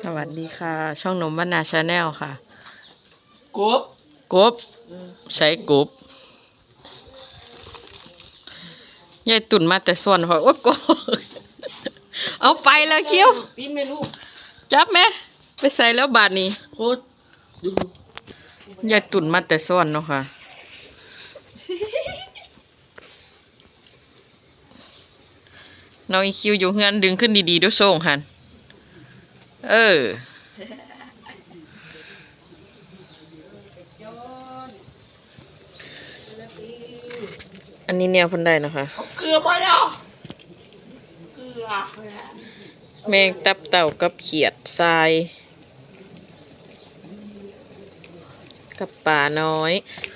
สวัสดีค่ะ ช่องนมวนาชาแนลค่ะกบกบใช้กบยายตุ่นมาแต่ส่วนพอโอ้กบเอาไปแล้วเคี้ยวปีนไม่รู้จับไหมไปใส่แล้วบาทนี้โคตรดูยายตุ่นมาแต่ส่วนเนาะค่ะน้องอีคิวอยู่เฮือนดึงขึ้นดีๆด้วยโซ่งหัน เอออันนี้แนวเพันได้นะคะเอาเกลือมาแล้วเกลือแมงตับเต่ากับเขียดทราย กับป่าน้อย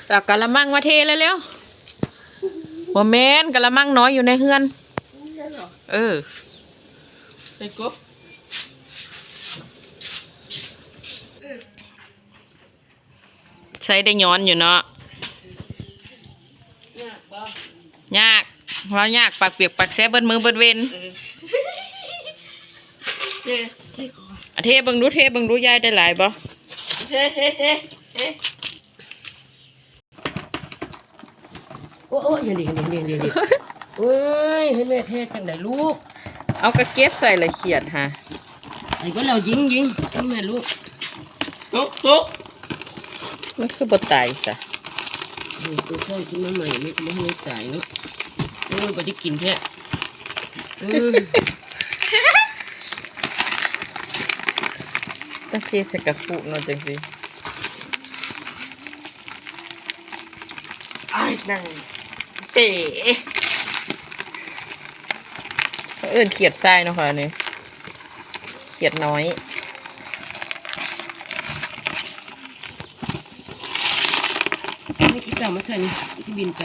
เอากะละมังมาเทเลยเร็วๆบ่แม่นกะละมังน้อยอยู่ในเฮือนนี่เหรอเออไอ้กบ ใช้ได้ย้อนอยู่เนาะเนี่ยบ้ายากว่ายากปากเปียกปากแซ่บเบิดมือเบิดเวนเออเฮ้เฮ้อะเทเบิ่งดูเทเบิ่งดูยายได้หลายบ่เฮ้เฮ้เฮ้เฮ้โอ้โอ้ยเดี๋ยวเดี๋ยวเดี๋ยวเดี๋ยวเดี๋ยวเฮ้ยให้แม่เทจังไหนลูก เอากระเก็บใส่ละเขียดฮะไอ้ก็เรายิงยิงให้แม่ลูกตุ๊กตุ๊ก มันคือบ่ตายซะเฮ้ยตัวเศร้ากินมาใหม่ไม่ไม่ให้ตายเนาะโอ้ยบ่ได้กินแท้อืมต้องเทใส่กระปุกเนาะจังซี่ไอ้นั่งเป๋เขาเอิ้นเขียดทรายเนาะค่ะอันนี่เขียดน้อย ไม่คิดเอามาใส่นี่ที่บินไป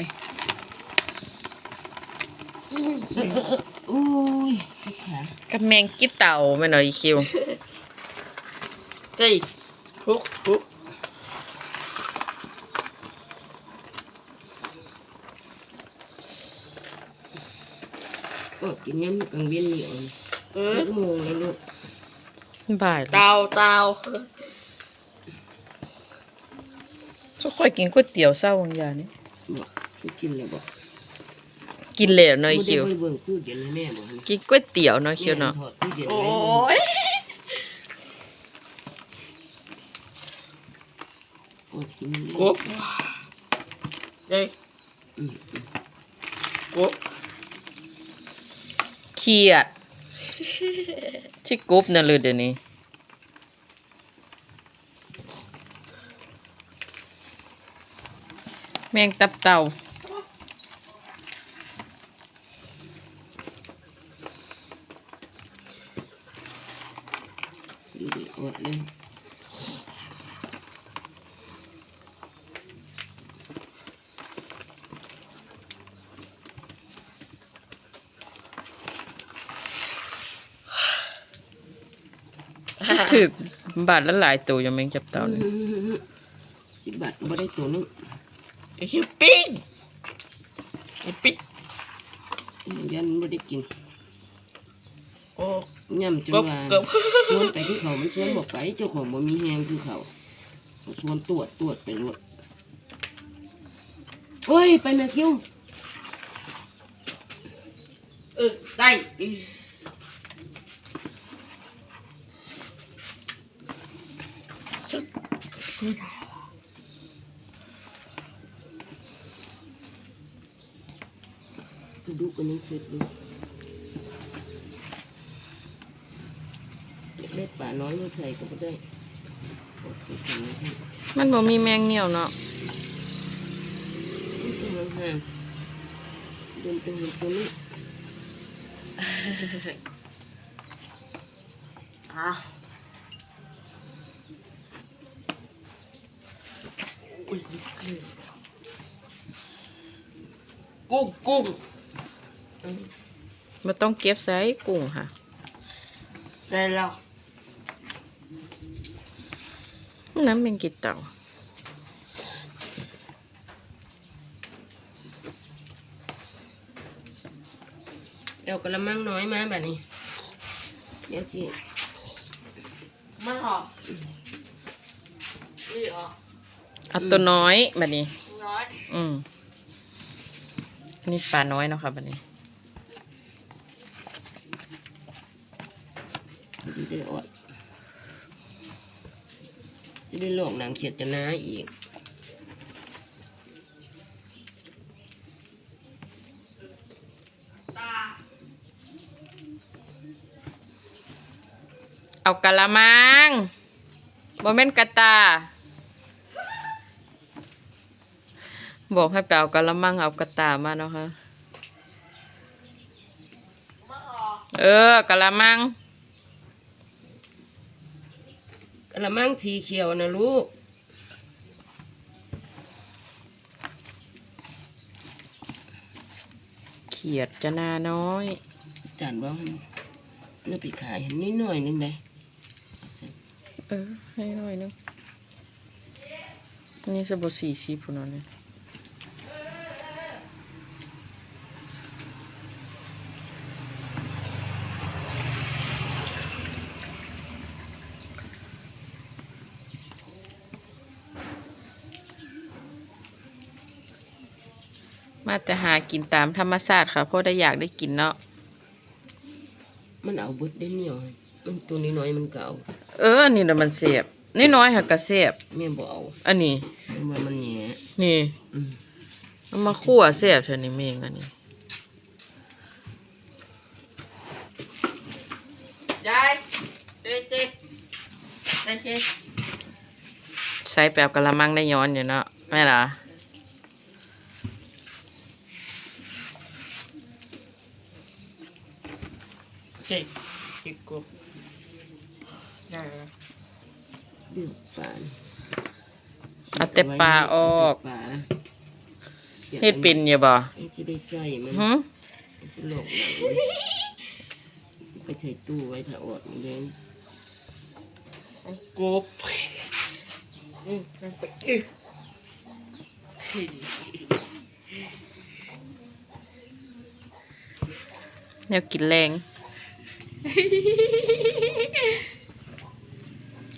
เออเออเออโอ้ยขากับแมงกิ๊บเต่าแม่นเนาะอีคิวใส่ปุ๊กปุ๊กก็กินย้ำกลางเวียนนี่เองเออโมงแล้วลูกบ่ายแล้วเตาเตา จะ ค่อยกินก๋วยเตี๋ยวเช้าบางอย่างนี่บอกไปกินเลยบอกกินแล้วเนาะอีคิวไม่ได้ไปเบิ่งตู้เย็นให้แม่บอกนะกินก๋วยเตี๋ยวเนาะคิวเนาะแม่ถอดตู้เย็นโอ้ไว้ยโอ้กินกบเด้ยอืมกบเขียดชิกบนั่นเลยเดี๋ยวนี้ แมงตับเต่าดูดิอดเลยถึกบาทละหลายตัวยังแมงจับเต่านี่สิบบาทบ่ได้ตัวนึง ไอ้คิวปิ้งไอ้ปิ๊กยันบ่ได้กินโอ้ย่ำจนกบว่ากบชวนไปคือเขามันชวนบอกไปเจ้าของบ่มีแฮงคือเขาชวนตรวจตรวจไปรวดโอ้ยไปแม่คิวเออได้อีกระดู กกันยังเสร็จเลยอยากได้ป่าน้อยมาใส่ก็ไม่ได้โอเคทำไม่ใช่มันบ่มีแมงเหนียวเนาะมันห่างเดินไปเห็นตัวนี้อ้าวอุ้ยกุ้งกุ้ง มันต้องเก็บใส่กุ้งค่ะได้แล้วน้ำแมงกิดเต่าเดี๋ยวกระมังน้อยมาแบบนี้ เดี๋ยวสิมันหอมนี่เหรอเอาตัวน้อยแบบนี้ น้อย อืมนี่ปลาน้อยเนาะค่ะแบบนี้ จะได้อดจะได้โลกหนังเขียดจะน้าอีกเอากะละมังบ่แม่นกระตา บอกให้ไปเอากะละมังเอากระตามาเนาะค่ะ เออกะละมัง กระมังสีเขียวนะลูก เขียดจะนาน้อยจานว่าน่าไปขายเห็นนิดหน่อยนึงเลยเออให้หน่อยนึงอันนี้จะบสี่ชีพนอนเนี่ย มาแต่หากินตามธรรมชาติค่ะเพราะได้อยากได้กินเนาะมันเอาเบุดได้เหนียวมันตัวนี้น้อยมันเก่าเออนี่แหละมันเสียบนี่น้อยหักกระเสียบแม่บ่เอาอันนี้มันว่ามันแหย่นี่อืมเอามาคั่วเสียบเท่านี้เมงอันนี้ได้เจ๊เจ๊ได้เจ๊ใส่แปบกะละมังได้ย้อนอยู่เนาะแม่ล่ะเจ๊อี กกบได้เดือดปลาเอาแต่ปลาออกปลาเฮ็ดเป็นอยู่บ่มันจะได้ใส่มันหึมันจะหลอกหนังไปใส่ตู้ไว้ถ้าอดมันเลี้ยงกบอืมนั่นไปอื้อแนวกินแรง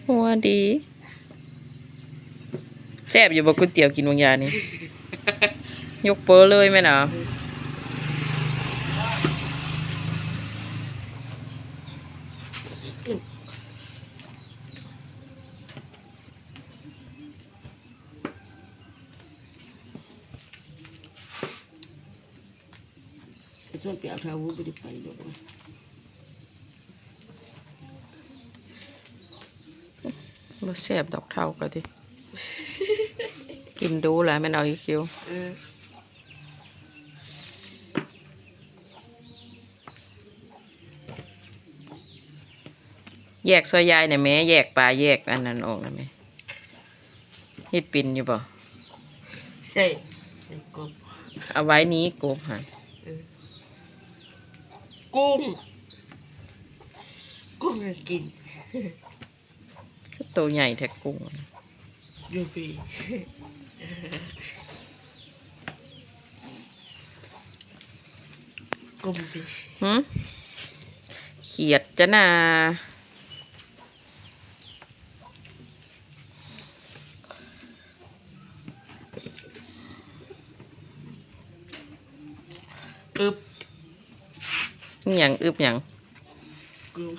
หัวดีแซ่บอยู่บ่ก๋วยเตี๋ยวกินบางอย่างนี่ ยกเปอเลยแม่น่ะไอ้ส่วนเปียกเท้าวุ้นไปได้ไปหรอกวะ บ่แซ่บดอกเท่าก็ดิ กินดูแหละแม่นเอาอีคิวเออแยกซอยยายเนี่ยแม่แยกปลาแยกอันนั้นออกนะแม่เฮ็ดปินอยู่บ่ใช่ใส่กบเอาไว้นี้กบหาเออกุ้ง กุ้งน่ะกิน ตัวใหญ่แท้กุ้งดูพี่กุ้งพี่หึเขียดจะนาอึบอหย่างอึบหยังกุ้ง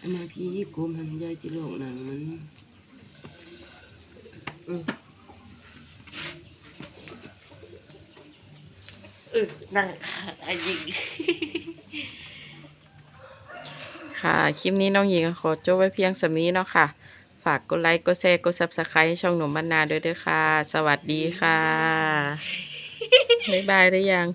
อันนั้นพี่กลมหันยายจะหลอกหนังมันอืมเออนั่งอายิง ค่ะ คลิปนี้น้องหญิงขอจบไว้เพียงสำนี้เนาะค่ะ ฝากกดไลค์ กดแชร์ กดซับสไครต์ช่องหนุ่มบ้านนาด้วยเด้วยค่ะ สวัสดีค่ะ บ๊ายบายได้ยัง